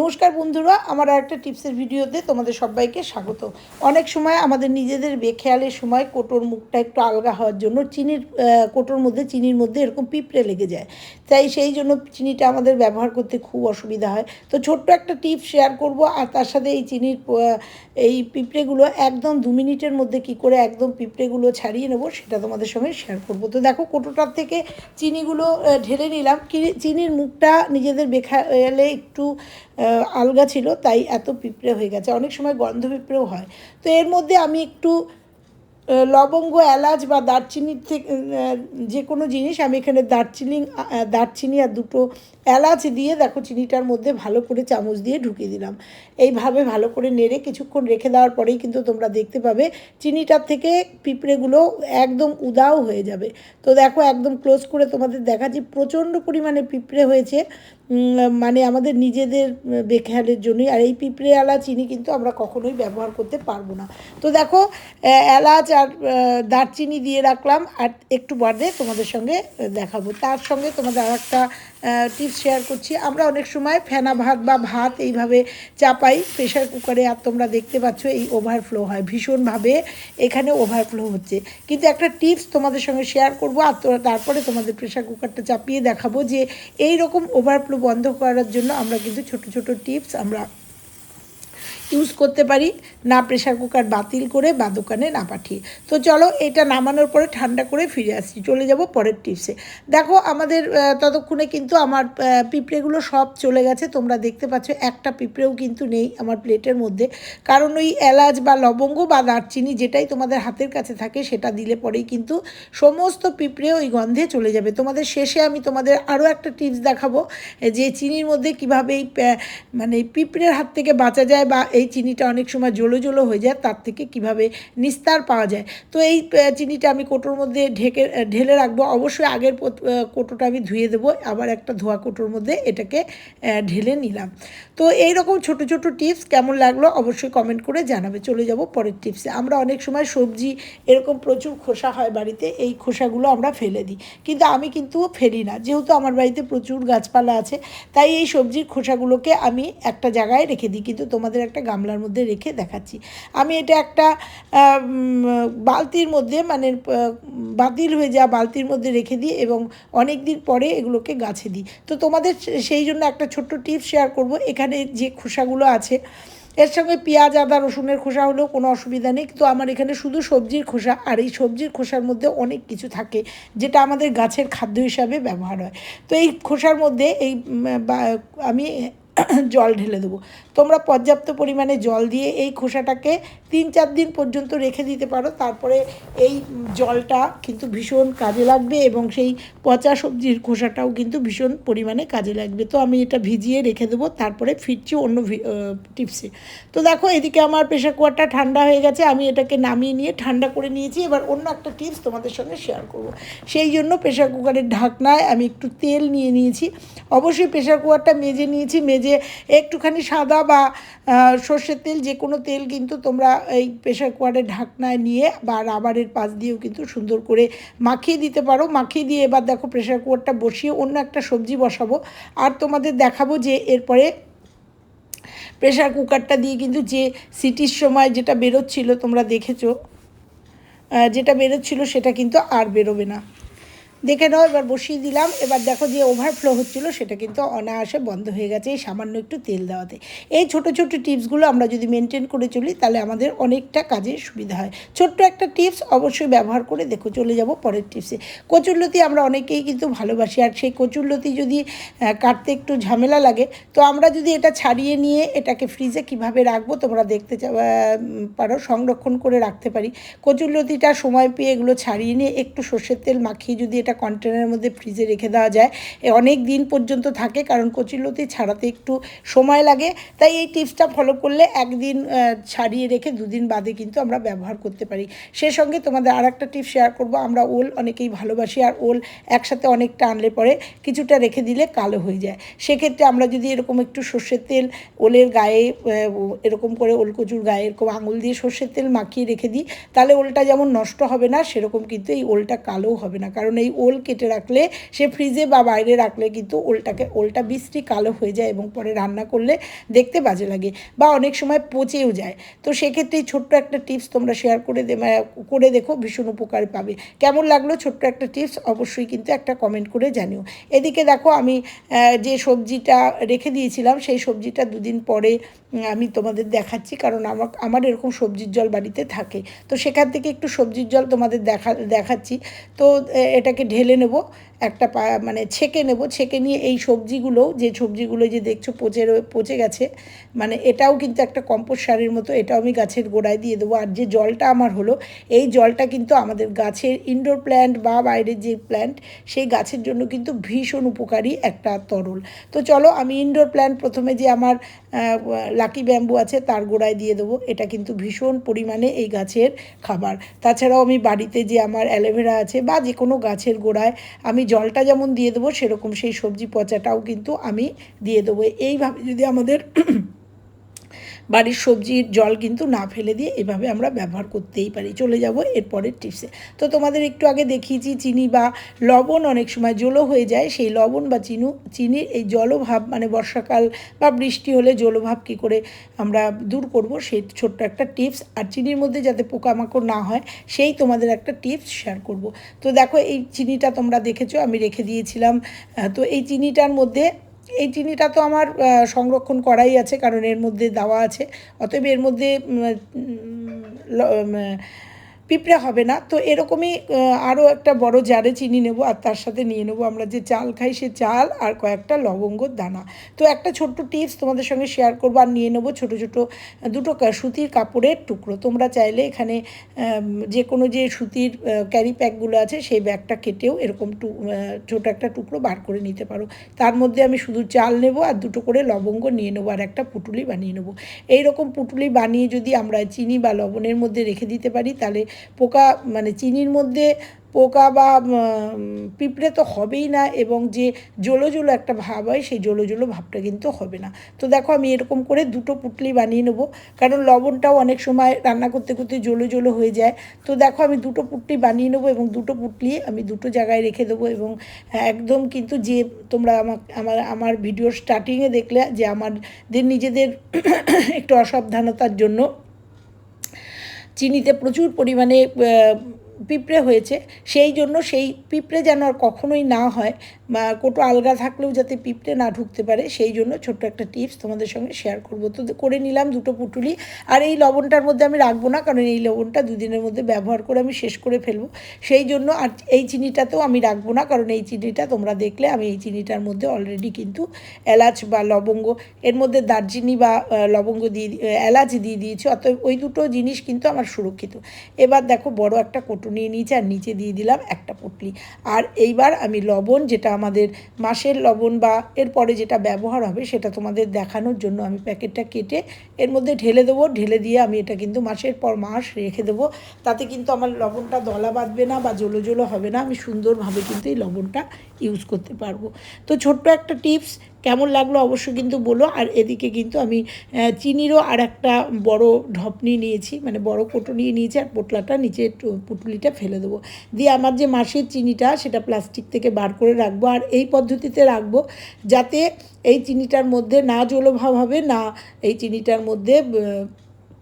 নমস্কার বন্ধুরা, আমার আর একটা টিপসের ভিডিওতে তোমাদের সবাইকে স্বাগত। অনেক সময় আমাদের নিজেদের বেখেয়ালের সময় কোটোর মুখটা একটু আলগা হওয়ার জন্য চিনির কোটোর মধ্যে, চিনির মধ্যে এরকম পিঁপড়ে লেগে যায়। তাই সেই জন্য চিনিটা আমাদের ব্যবহার করতে খুব অসুবিধা হয়। তো ছোট্ট একটা টিপস শেয়ার করব, আর তার সাথে এই চিনির এই পিঁপড়েগুলো একদম দু মিনিটের মধ্যে কি করে একদম পিঁপড়েগুলো ছাড়িয়ে নেব, সেটা তোমাদের সঙ্গে শেয়ার করব। তো দেখো, কোটোটার থেকে চিনিগুলো ঢেলে নিলাম। চিনির মুখটা নিজেদের বেখালে একটু আলগা ছিল, তাই এত পিঁপড়ে হয়ে গেছে। অনেক সময় গন্ধ পিঁপড়েও হয়। তো এর মধ্যে আমি একটু লবঙ্গ, এলাচ বা দারচিনির থেকে যে কোনো জিনিস আমি এখানে দারচিনি দারচিনি আর দুটো এলাচ দিয়ে দেখো চিনিটার মধ্যে ভালো করে চামচ দিয়ে ঢুকিয়ে দিলাম। এইভাবে ভালো করে নেড়ে কিছুক্ষণ রেখে দেওয়ার পরেই কিন্তু তোমরা দেখতে পাবে চিনিটার থেকে পিঁপড়েগুলো একদম উদাও হয়ে যাবে। তো দেখো একদম ক্লোজ করে তোমাদের দেখাচ্ছি, প্রচণ্ড পরিমাণে পিঁপড়ে হয়েছে। মানে আমাদের নিজেদের বেখেয়ালের জন্যই। আর এই পিঁপড়ে এলাচ চিনি কিন্তু আমরা কখনোই ব্যবহার করতে পারব না। তো দেখো এলাচ আর দারচিনি দিয়ে রাখলাম। আর একটু বাদে তোমাদের সঙ্গে দেখাবো। তার সঙ্গে তোমাদের আর একটা টিপস শেয়ার করছি। আমরা অনেক সময় ফেনা ভাত বা ভাত এইভাবে চাপাই। প্রেশার কুকারে আর তোমরা দেখতে পাচ্ছ এই ওভারফ্লো হয়। ভীষণভাবে এখানে ওভারফ্লো হচ্ছে। কিন্তু একটা টিপস তোমাদের সঙ্গে শেয়ার করব আর তারপরে তোমাদের প্রেশার কুকারটা চাপিয়ে দেখাবো যে এই রকম ওভারফ্লো বন্ধ করার জন্য আমরা কিন্তু ছোট ছোট টিপস আমরা ইউজ করতে পারি, না প্রেশার কুকার বাতিল করে বা দোকানে না পাঠিয়ে। তো চলো এটা নামানোর পরে ঠান্ডা করে ফিরে আসছি চলে যাব পরের টিপসে দেখো আমাদের ততক্ষণে কিন্তু আমার পিঁপড়েগুলো সব চলে গেছে, তোমরা দেখতে পাচ্ছ একটা পিঁপড়েও কিন্তু নেই আমার প্লেটের মধ্যে। কারণ ওই এলাচ বা লবঙ্গ বা দারচিনি যেটাই তোমাদের হাতের কাছে থাকে, সেটা দিলে পরেই কিন্তু সমস্ত পিঁপড়ে ওই গন্ধে চলে যাবে। তোমাদের শেষে আমি তোমাদের আরও একটা টিপস দেখাবো, যে চিনির মধ্যে কীভাবে এই মানে পিঁপড়ের হাত থেকে বাঁচা যায় বা এই চিনিটা অনেক সময় জলো জলো হয়ে যায়, তার থেকে কীভাবে নিস্তার পাওয়া যায়? তো এই চিনিটা আমি কোটোর মধ্যে ঢেকে ঢেলে রাখব। অবশ্যই আগের কোটোটা আমি ধুয়ে দেবো, আবার একটা ধোয়া কোটোর মধ্যে এটাকে ঢেলে নিলাম। তো এই রকম ছোট ছোট টিপস কেমন লাগল অবশ্যই কমেন্ট করে জানাবে। চলে যাব পরের টিপসে। আমরা অনেক সময় সবজি এরকম প্রচুর খোসা হয় বাড়িতে, এই খোসাগুলো আমরা ফেলে দিই। কিন্তু আমি কিন্তু ফেলি না। যেহেতু আমার বাড়িতে প্রচুর গাছপালা আছে, তাই এই সবজির খোসাগুলোকে আমি একটা জায়গায় রেখে দিই। কিন্তু তোমাদের একটা গামলার মধ্যে রেখে দেখাচ্ছি। আমি এটা একটা বালতির মধ্যে মানে বাতিল হয়ে যাওয়া বালতির মধ্যে রেখে দিই এবং অনেক দিন পরে এগুলোকে গাছে দিই। তো তোমাদের সেই জন্য একটা ছোট্ট টিপস শেয়ার করব। এখানে যে খোসাগুলো আছে, এর সঙ্গে পেঁয়াজ, আদা, রসুনের খোসা হলেও কোনো অসুবিধা নেই। কিন্তু আমার এখানে শুধু সবজির খোসা আর এই সবজির খোসার মধ্যে অনেক কিছু থাকে, যেটা আমাদের গাছের খাদ্য হিসাবে ব্যবহার হয়। তো এই খোসার মধ্যে এই আমি জল ঢেলে দেবো। তোমরা পর্যাপ্ত পরিমাণে জল দিয়ে এই খোসাটাকে তিন চার দিন পর্যন্ত রেখে দিতে পারো। তারপরে এই জলটা কিন্তু ভীষণ কাজে লাগবে এবং সেই পচা সবজির খোসাটাও কিন্তু ভীষণ পরিমাণে কাজে লাগবে। তো আমি এটা ভিজিয়ে রেখে দেবো, তারপরে ফিরছি অন্য টিপসে। তো দেখো, এদিকে আমার প্রেশার কুকারটা ঠান্ডা হয়ে গেছে, আমি এটাকে নামিয়ে নিয়ে ঠান্ডা করে নিয়েছি। এবার অন্য একটা টিপস তোমাদের সঙ্গে শেয়ার করব। সেই জন্য প্রেশার কুকারের ঢাকনায় আমি একটু তেল নিয়ে নিয়েছি। অবশ্যই প্রেশার কুকারটা মেজে নিয়েছি, মেজে একটুখানি সাদা বা সর্ষের তেল যে কোনো তেল কিন্তু তোমরা এই প্রেশার কুকারের ঢাকনায় নিয়ে বা রাবারের পাশ দিয়েও কিন্তু সুন্দর করে মাখিয়ে দিতে পারো। মাখিয়ে দিয়ে এবার দেখো প্রেশার কুকারটা বসিয়ে অন্য একটা সবজি বসাবো। আর তোমাদের দেখাবো যে এরপরে প্রেশার কুকারটা দিয়ে কিন্তু যে সিটির সময় যেটা বেরোচ্ছিল তোমরা দেখেছ যেটা বেরোচ্ছিল সেটা কিন্তু আর বেরোবে না। দেখে নাও, এবার বসিয়ে দিলাম। এবার দেখো যে ওভারফ্লো হচ্ছিল, সেটা কিন্তু অনায়াসে বন্ধ হয়ে গেছে এই সামান্য একটু তেল দেওয়াতে। এই ছোট ছোট টিপসগুলো আমরা যদি মেনটেন করে চলি, তাহলে আমাদের অনেকটা কাজে সুবিধা হয়। ছোট্ট একটা টিপস অবশ্যই ব্যবহার করে দেখো, চলে যাব পরের টিপসে। কচুরলতি আমরা অনেকেই কিন্তু ভালোবাসি, আর সেই কচুরলতি যদি কাটতে একটু ঝামেলা লাগে, তো আমরা যদি এটা ছাড়িয়ে নিয়ে এটাকে ফ্রিজে কীভাবে রাখব, তোমরা দেখতে পারো, সংরক্ষণ করে রাখতে পারি। কচুরলতিটা সময় পেয়ে এগুলো ছাড়িয়ে নিয়ে একটু সর্ষের তেল মাখিয়ে যদি এটা কন্টেনারের মধ্যে ফ্রিজে রেখে দেওয়া যায়। অনেক দিন পর্যন্ত থাকে, কারণ কচুরলতি ছাড়াতে একটু সময় লাগে। তাই এই টিপসটা ফলো করলে একদিন ছাড়িয়ে রেখে দুদিন বাদে কিন্তু আমরা ব্যবহার করতে পারি। সে সঙ্গে তোমাদের আর একটা টিপস শেয়ার করব। আমরা ওল অনেকেই ভালোবাসি, আর ওল একসাথে অনেকটা আনলে পরে কিছুটা রেখে দিলে কালো হয়ে যায়। সেক্ষেত্রে আমরা যদি এরকম একটু সর্ষের তেল ওলের গায়ে এরকম করে ওলকচুর গায়ে এরকম আঙুল দিয়ে সর্ষের তেল মাখিয়ে রেখে দিই, তাহলে ওলটা যেমন নষ্ট হবে না, সেরকম কিন্তু এই ওলটা কালোও হবে না। কারণ এই ওল কেটে রাখলে, সে ফ্রিজে বা বাইরে রাখলে কিন্তু ওলটাকে, ওলটা বৃষ্টি কালো হয়ে যায় এবং পরে রান্না করলে দেখতে বাজে লাগে বা অনেক সময় পচেও যায়। তো সেক্ষেত্রে ছোট্ট একটা টিপস তোমরা শেয়ার করে করে দেখো, ভীষণ উপকার পাবে। কেমন লাগল ছোট্ট একটা টিপস অবশ্যই কিন্তু একটা কমেন্ট করে জানিও। এদিকে দেখো আমি যে সবজিটা রেখে দিয়েছিলাম, সেই সবজিটা দুদিন পরে আমি তোমাদের দেখাচ্ছি কারণ আমার আমার এরকম সবজির জল বাড়িতে থাকে। তো সেখান থেকে একটু সবজির জল তোমাদের দেখা, দেখাচ্ছি। তো এটাকে ঢেলে নেব একটা মানে ছেঁকে নেব, ছেঁকে নিয়ে এই সবজিগুলো, যে সবজিগুলো যে দেখছ পচে পচে গেছে মানে এটাও কিন্তু একটা কম্পোস্ট সারের মতো, এটাও আমি গাছের গোড়ায় দিয়ে দেবো। আর যে জলটা আমার হলো, এই জলটা কিন্তু আমাদের গাছের ইনডোর প্ল্যান্ট বা বাইরের যে প্ল্যান্ট সেই গাছের জন্য কিন্তু ভীষণ উপকারী একটা তরল। তো চলো, আমি ইনডোর প্ল্যান্ট প্রথমে যে আমার লাকি ব্যাম্বু আছে, তার গোড়ায় দিয়ে দেবো। এটা কিন্তু ভীষণ পরিমাণে এই গাছের খাবার। তাছাড়াও আমি বাড়িতে যে আমার অ্যালোভেরা আছে, বা যে কোনো গাছের গোড়ায় আমি জলটা যেমন দিয়ে দেবো, সেরকম সেই সবজি পচাটাও কিন্তু আমি দিয়ে দেবো। এইভাবে যদি আমাদের বাড়ির সবজির জল কিন্তু না ফেলে দিয়ে এভাবে আমরা ব্যবহার করতেই পারি। চলে যাব এরপরের টিপসে তো তোমাদের একটু আগে দেখিয়েছি চিনি বা লবণ অনেক সময় জলো হয়ে যায়। সেই লবণ বা চিনু, চিনির এই জলভাব মানে বর্ষাকাল বা বৃষ্টি হলে জলভাব কী করে আমরা দূর করব, সেই ছোট্ট একটা টিপস আর চিনির মধ্যে যাতে পোকামাকড় না হয়, সেই তোমাদের একটা টিপস শেয়ার করব। তো দেখো এই চিনিটা তোমরা দেখেছ, আমি রেখে দিয়েছিলাম। তো এই চিনিটার মধ্যে এই চিনিটা তো আমার সংরক্ষণ করাই আছে, কারণ এর মধ্যে দেওয়া আছে। অতএব এর মধ্যে পিঁপড়ে হবে না। তো এরকমই আরও একটা বড় জারে চিনি নেব আর তার সাথে নিয়ে নেব আমরা যে চাল খাই সে চাল আর কয়েকটা লবঙ্গর দানা। তো একটা ছোট্ট টিপস তোমাদের সঙ্গে শেয়ার করব আর নিয়ে নেব ছোটো ছোটো, দুটো সুতির কাপড়ের টুকরো। তোমরা চাইলে এখানে যে কোনো যে সুতির ক্যারি প্যাকগুলো আছে সেই ব্যাগটা কেটেও এরকম টু ছোটো একটা টুকরো বার করে নিতে পারো। তার মধ্যে আমি শুধু চাল নেব আর দুটো করে লবঙ্গ নিয়ে নেব আর একটা পুটুলি বানিয়ে নেব। এই রকম পুটুলি বানিয়ে যদি আমরা চিনি বা লবণের মধ্যে রেখে দিতে পারি তাহলে পোকা মানে চিনির মধ্যে পোকা বা পিঁপড়ে তো হবেই না এবং যে জলো জলো একটা ভাব হয়, সেই জলো জলো ভাবটা কিন্তু হবে না। তো দেখো আমি এরকম করে দুটো পুটলি বানিয়ে নেব, কারণ লবণটাও অনেক সময় রান্না করতে করতে জলো জলো হয়ে যায়। তো দেখো আমি দুটো পুটলি বানিয়ে নেব এবং দুটো পুটলি আমি দুটো জায়গায় রেখে দেবো এবং একদম কিন্তু যে তোমরা আমার আমার আমার ভিডিও স্টার্টিংয়ে দেখলে যে আমাদের নিজেদের একটু অসাবধানতার জন্য চিনিতে প্রচুর পরিমাণে পিঁপড়ে হয়েছে। সেই জন্য সেই পিঁপড়ে যেন আর কখনোই না হয় কোটো আলগা থাকলেও যাতে পিঁপড়ে না ঢুকতে পারে, সেই জন্য ছোট্ট একটা টিপস তোমাদের সঙ্গে শেয়ার করব। তো করে নিলাম দুটো পুটুলি। আর এই লবণটার মধ্যে আমি রাখব না, কারণ এই লবণটা দুদিনের মধ্যে ব্যবহার করে আমি শেষ করে ফেলব। সেই জন্য আর এই চিনিটাতেও আমি রাখব না, কারণ এই চিনিটা তোমরা দেখলে আমি এই চিনিটার মধ্যে অলরেডি কিন্তু এলাচ বা লবঙ্গ, এর মধ্যে দারচিনি বা লবঙ্গ দিয়ে এলাচ দিয়ে দিয়েছি। অতএব ওই দুটো জিনিস কিন্তু আমার সুরক্ষিত। এবার দেখো বড় একটা কোটো নিয়ে নিয়েছি, আর নিচে দিয়ে দিলাম একটা পুটলি। আর এইবার আমি লবণ, যেটা আমাদের মাসের লবণ বা এরপরে যেটা ব্যবহার হবে সেটা তোমাদের দেখানোর জন্য আমি প্যাকেটটা কেটে এর মধ্যে ঢেলে দেবো। ঢেলে দিয়ে আমি এটা কিন্তু মাসের পর মাস রেখে দেবো। তাতে কিন্তু আমার লবণটা দলা বাঁধবে না বা জলো জলো হবে না। আমি সুন্দরভাবে কিন্তু এই লবণটা ইউজ করতে পারব। তো ছোট্ট একটা টিপস কেমন লাগল অবশ্য কিন্তু বলো। আর এদিকে কিন্তু আমি চিনিরও আর একটা বড় ঢপনি নিয়েছি মানে বড় কোটো নিয়ে নিয়েছি আর পোটলাটা নিচে পুটুলিটা ফেলে দেবো। দিয়ে আমার যে মাসের চিনিটা সেটা প্লাস্টিক থেকে বার করে রাখব আর এই পদ্ধতিতে রাখব যাতে এই চিনিটার মধ্যে না জলভাব হবে, না এই চিনিটার মধ্যে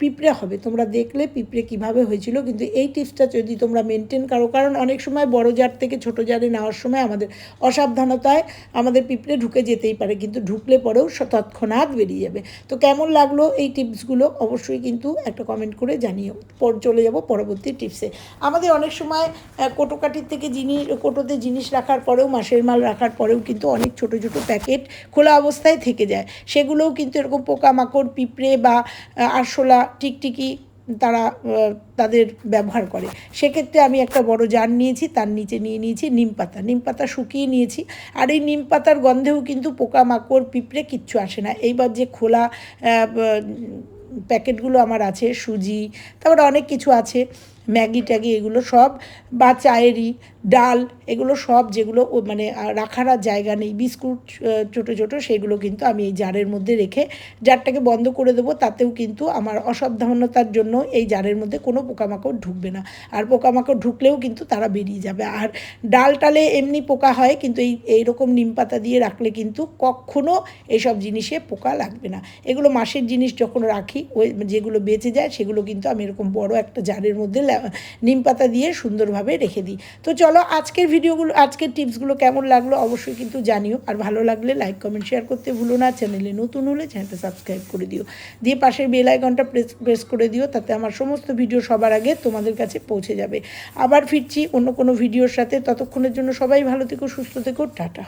পিঁপড়ে হবে। তোমরা দেখলে পিঁপড়ে কীভাবে হয়েছিল। কিন্তু এই টিপসটা যদি তোমরা মেনটেন করো, কারণ অনেক সময় বড় জার থেকে ছোট জারে নেওয়ার সময় আমাদের অসাবধানতায় আমাদের পিঁপড়ে ঢুকে যেতেই পারে, কিন্তু ঢুকলে পরেও তৎক্ষণাৎ বেরিয়ে যাবে। তো কেমন লাগল এই টিপসগুলো অবশ্যই কিন্তু একটা কমেন্ট করে জানিও। পর, চলে যাব পরবর্তী টিপসে আমাদের অনেক সময় কোটোকাটির থেকে জিনিস কোটোতে জিনিস রাখার পরেও, মাসের মাল রাখার পরেও কিন্তু অনেক ছোট ছোট প্যাকেট খোলা অবস্থায় থেকে যায়। সেগুলোও কিন্তু এরকম পোকামাকড়, পিঁপড়ে বা আরশোলা টিকটিকি তারা তাদের ব্যবহার করে। সেক্ষেত্রে আমি একটা বড় জার নিয়েছি, তার নিচে নিয়ে নিয়েছি নিম পাতা। নিম পাতা শুকিয়ে নিয়েছি, আর এই নিম পাতার গন্ধেও কিন্তু পোকামাকড়, পিঁপড়ে কিচ্ছু আসে না। এইবার যে খোলা প্যাকেটগুলো আমার আছে, সুজি, তারপরে অনেক কিছু আছে। ম্যাগি ট্যাগি এগুলো সব বা চায়েরই, ডাল এগুলো সব যেগুলো মানে রাখার আর জায়গা নেই, বিস্কুট ছোটো ছোটো সেগুলো কিন্তু আমি এই জারের মধ্যে রেখে জারটাকে বন্ধ করে দেবো, তাতেও কিন্তু আমার অসাবধানতার জন্য এই জারের মধ্যে কোনো পোকামাকড় ঢুকবে না। আর পোকামাকড় ঢুকলেও কিন্তু তারা বেরিয়ে যাবে। আর ডাল টালে এমনি পোকা হয়, কিন্তু এই, এইরকম নিম পাতা দিয়ে রাখলে কিন্তু কখনো এইসব জিনিসে পোকা লাগবে না। এগুলো মাসের জিনিস যখন রাখি, ওই যেগুলো বেঁচে যায়, সেগুলো কিন্তু আমি এরকম বড় একটা জারের মধ্যে নিম পাতা দিয়ে সুন্দরভাবে রেখে দিই। তো চলো আজকের ভিডিওগুলো, আজকের টিপসগুলো কেমন লাগল অবশ্যই কিন্তু জানিও। আর ভালো লাগলে লাইক কমেন্ট শেয়ার করতে ভুলো না। চ্যানেলে নতুন হলে চ্যানেলটা সাবস্ক্রাইব করে দিও। দিয়ে পাশের বেল আইকনটা প্রেস প্রেস করে দিও, তাতে আমার সমস্ত ভিডিও সবার আগে তোমাদের কাছে পৌঁছে যাবে। আবার ফিরছি অন্য কোনো ভিডিওর সাথে। ততক্ষণের জন্য সবাই ভালো থেকো, সুস্থ থেকো। টাটা।